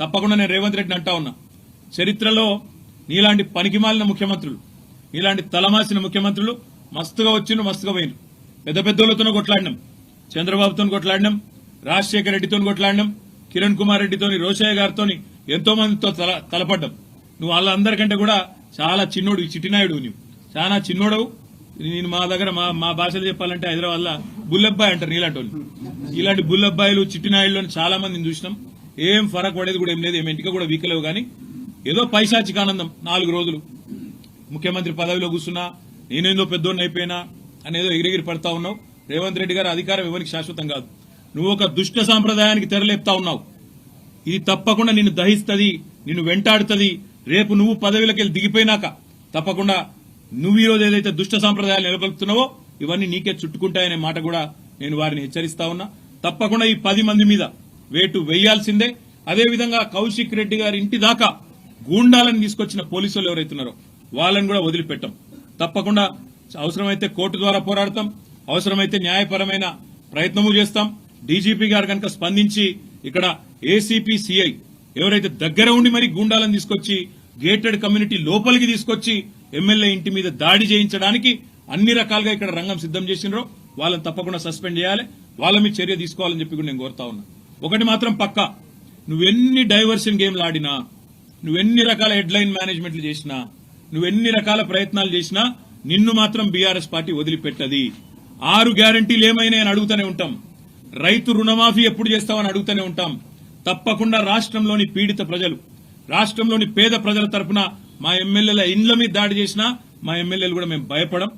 తప్పకుండా నేను రేవంత్ రెడ్డిని అంటా ఉన్నా. చరిత్రలో నీలాంటి పనికిమాలిన ముఖ్యమంత్రులు నీలాంటి తలమాసిన ముఖ్యమంత్రులు మస్తుగా వచ్చిన మస్తుగా పోయిన పెద్ద పెద్దోళ్ళతో కొట్లాడినాం. చంద్రబాబుతో కొట్లాడినాం రాజశేఖర రెడ్డితో కొట్లాడినాం కిరణ్ కుమార్ రెడ్డితోని రోషయ్య గారితో ఎంతో మందితో తల తలపడ్డాం. నువ్వు వాళ్ళందరికంటే కూడా చాలా చిన్నోడు చిట్టినాయుడు నువ్వు చాలా చిన్నోడవు. నేను మా దగ్గర మా మా భాషలో చెప్పాలంటే హైదరాబాద్లో బుల్లబ్బాయి అంటారు నీలాంటి వాళ్ళు. ఇలాంటి బుల్లబ్బాయిలు చిట్టినాయుడులో చాలా మందిని చూసినాం. ఏం ఫరక్ పడేది కూడా ఏం లేదు ఏం ఇంటికి కూడా వీకలేవు కానీ ఏదో పైశాచిక ఆనందం నాలుగు రోజులు. ముఖ్యమంత్రి పదవిలో కూర్చున్నా నేనేందో పెద్దోడిని అయిపోయినా అనేదో ఎగిరెగిరి పడతా ఉన్నావు. రేవంత్ రెడ్డి గారు అధికారం ఎవరికి శాశ్వతం కాదు. నువ్వు ఒక దుష్ట సాంప్రదాయానికి తెరలేపుతా ఉన్నావు. ఇది తప్పకుండా నిన్ను దహిస్తుంది నిన్ను వెంటాడుతుంది. రేపు నువ్వు పదవిలోకి వెళ్ళి దిగిపోయినాక తప్పకుండా నువ్వు ఈరోజు ఏదైతే దుష్ట సాంప్రదాయాలు నెలకొల్పుతున్నావో ఇవన్నీ నీకే చుట్టుకుంటాయనే మాట కూడా నేను వారిని హెచ్చరిస్తా ఉన్నా. తప్పకుండా ఈ పది మంది మీద వేటు వేయాల్సిందే. అదేవిధంగా కౌశిక్ రెడ్డి గారి ఇంటి దాకా గూండాలను తీసుకొచ్చిన పోలీసులు ఎవరైతున్నారో వాళ్ళని కూడా వదిలిపెట్టాం. తప్పకుండా అవసరమైతే కోర్టు ద్వారా పోరాడతాం. అవసరమైతే న్యాయపరమైన ప్రయత్నము చేస్తాం. డీజీపీ గారు కనుక స్పందించి ఇక్కడ ఏసీపీ సిఐ ఎవరైతే దగ్గర ఉండి మరి గూండాలను తీసుకొచ్చి గేటెడ్ కమ్యూనిటీ లోపలికి తీసుకొచ్చి ఎమ్మెల్యే ఇంటి మీద దాడి చేయించడానికి అన్ని రకాలుగా ఇక్కడ రంగం సిద్ధం చేసినారో వాళ్ళని తప్పకుండా సస్పెండ్ చేయాలి. వాళ్ళ మీద చర్య తీసుకోవాలని చెప్పి కూడా నేను కోరుతా ఉన్నా. ఒకటి మాత్రం పక్క. నువ్వెన్ని డైవర్షన్ గేమ్లు ఆడినా నువ్వెన్ని రకాల హెడ్లైన్ మేనేజ్మెంట్లు చేసినా నువ్వెన్ని రకాల ప్రయత్నాలు చేసినా నిన్ను మాత్రం బీఆర్ఎస్ పార్టీ వదిలిపెట్టది. ఆరు గ్యారంటీలు ఏమైనా అని అడుగుతూనే ఉంటాం. రైతు రుణమాఫీ ఎప్పుడు చేస్తావని అడుగుతూనే ఉంటాం. తప్పకుండా రాష్ట్రంలోని పీడిత ప్రజలు రాష్ట్రంలోని పేద ప్రజల తరఫున మా ఎమ్మెల్యేల ఇండ్ల మీద దాడి చేసినా మా ఎమ్మెల్యేలు కూడా మేము భయపడం.